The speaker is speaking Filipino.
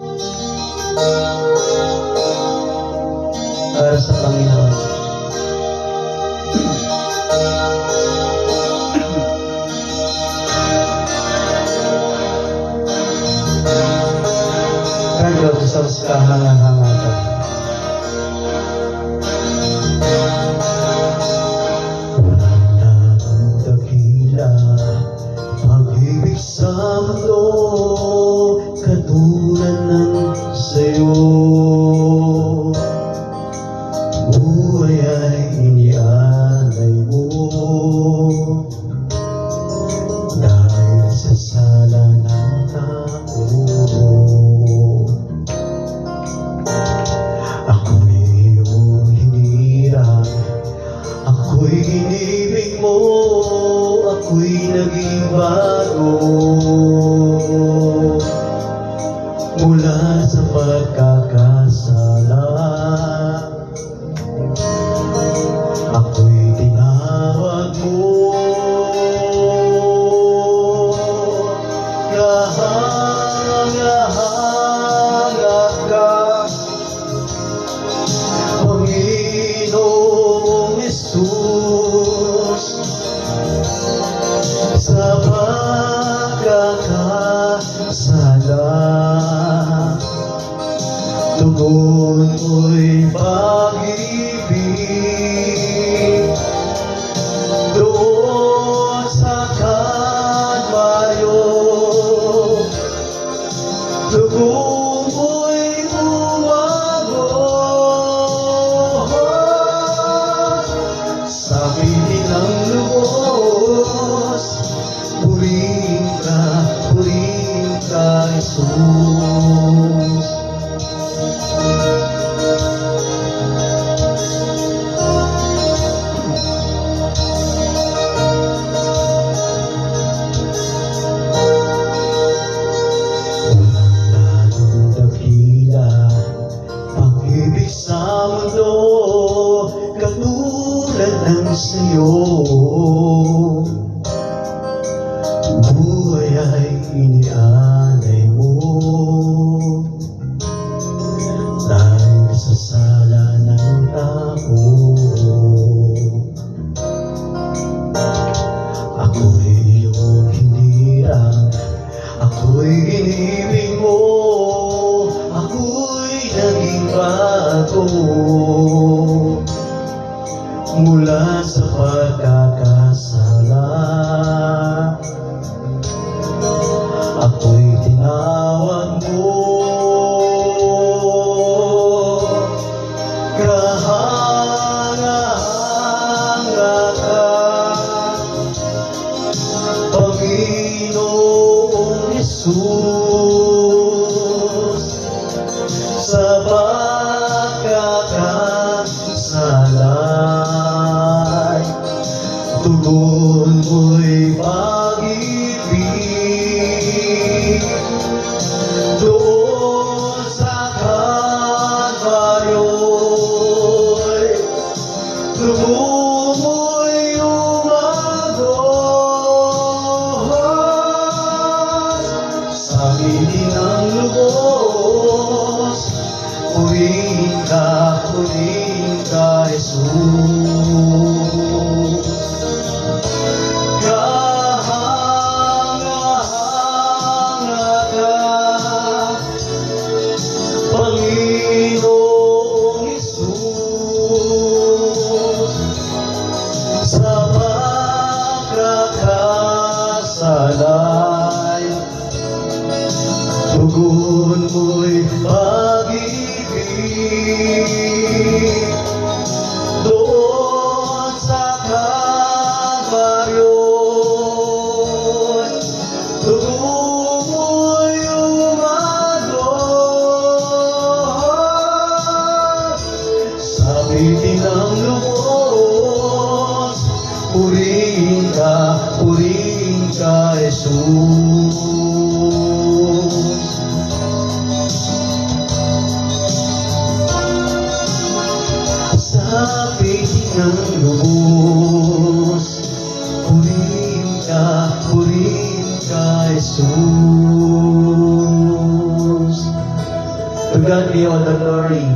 Harus Panginoon. Kanyang sa kahanga-hanga Mula sa tugon mo'y pag-ibig sa Kalbaryo tugon mo'y umagos sa piling ng lubos, ka, purihin ka, Jesus. Sa'yo. Buhay ay inialay mo. Dahil sa sala ng tao Ako'y iyong hinirang Ako'y inibig mo Ako'y naging bago Mula sa pagkakasala. Ako'y tinawag mo. Kahanga-hanga ka Panginoong Jesus tugon mo'y pag-ibig sa Kalbaryo'y tugon mo'y umagos sa piling ng lubos, purihin ka, Jesus. Ka, purihin ka, Jesus Sa piling ng lubos Purihin ka, purihin ka, Jesus To God be all the glory.